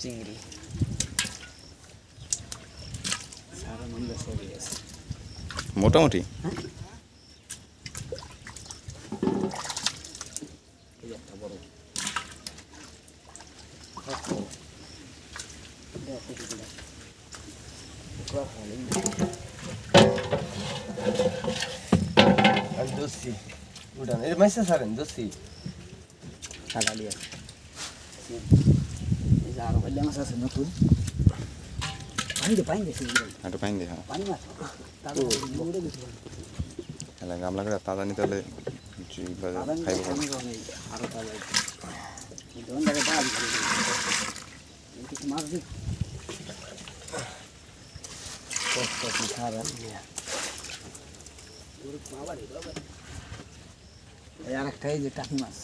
চিংড়ি। সারা মন্দ সবই আছে মোটামুটি দোষী উঠান এর মাইসা সারেন দোষী কাটালি আছে এই যে আরও পাইলে মাছ আছে নতুন গামলা করে তাজা নিতে হলে মাছ দিক কষ্ট এই আর একটা এই যে টাকি মাছ